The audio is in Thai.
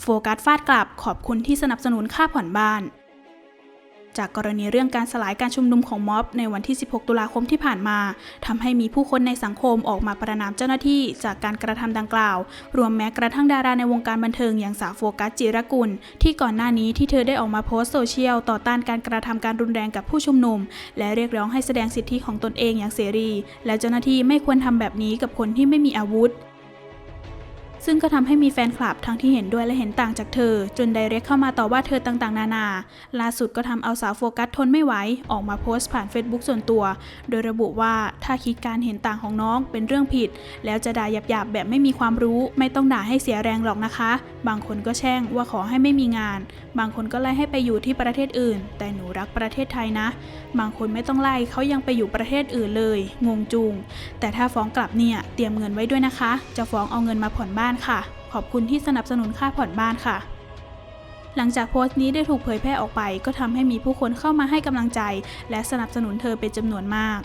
โฟกัสฟาดกลับขอบคุณที่สนับสนุนค่าผ่อนบ้าน จากกรณีเรื่องการสลายการชุมนุมของม็อบในวันที่ 16 ตุลาคมที่ผ่านมาทำให้มีผู้คนในสังคมออกมาประนามเจ้าหน้าที่จากการกระทำดังกล่าว รวมแม้กระทั่งดาราในวงการบันเทิงอย่างสาวโฟกัสจิรกุล ที่ก่อนหน้านี้ที่เธอได้ออกมาโพสต์โซเชียลต่อต้านการกระทำการรุนแรงกับผู้ชุมนุม และเรียกร้องให้แสดงสิทธิของตนเองอย่างเสรี และเจ้าหน้าที่ไม่ควรทำแบบนี้กับคนที่ไม่มีอาวุธ ซึ่งก็ทำให้มีแฟนคลับทั้งที่เห็นด้วยและเห็นต่างจากเธอ จนไดเรกเข้ามาต่อว่าเธอต่างๆ นานา ล่าสุดก็ทำเอาสาวโฟกัสทนไม่ไหว ออกมาโพสต์ผ่าน Facebook ส่วนตัว โดยระบุว่าถ้าคิดการเห็นต่างของน้องเป็นเรื่องผิด แล้วจะด่าหยาบๆแบบไม่มีความรู้ ไม่ต้องด่าให้เสียแรงหรอกนะคะ บางคนก็แช่งว่าขอให้ไม่มีงาน บางคนก็ไล่ให้ไปอยู่ที่ประเทศอื่น แต่หนูรักประเทศไทยนะ บางคนไม่ต้องไล่เขายังไปอยู่ประเทศอื่นเลย งงจูงแต่ถ้าฟ้องกลับเนี่ยเตรียมเงินไว้ด้วยนะคะ จะฟ้องเอาเงินมาผ่อนบ้านานค่ะ ขอบคุณที่สนับสนุนค่าผ่อนบ้านค่ะ หลังจากโพสต์นี้ได้ถูกเผยแพร่ออกไป ก็ทำให้มีผู้คนเข้ามาให้กำลังใจ และสนับสนุนเธอเป็นจำนวนมาก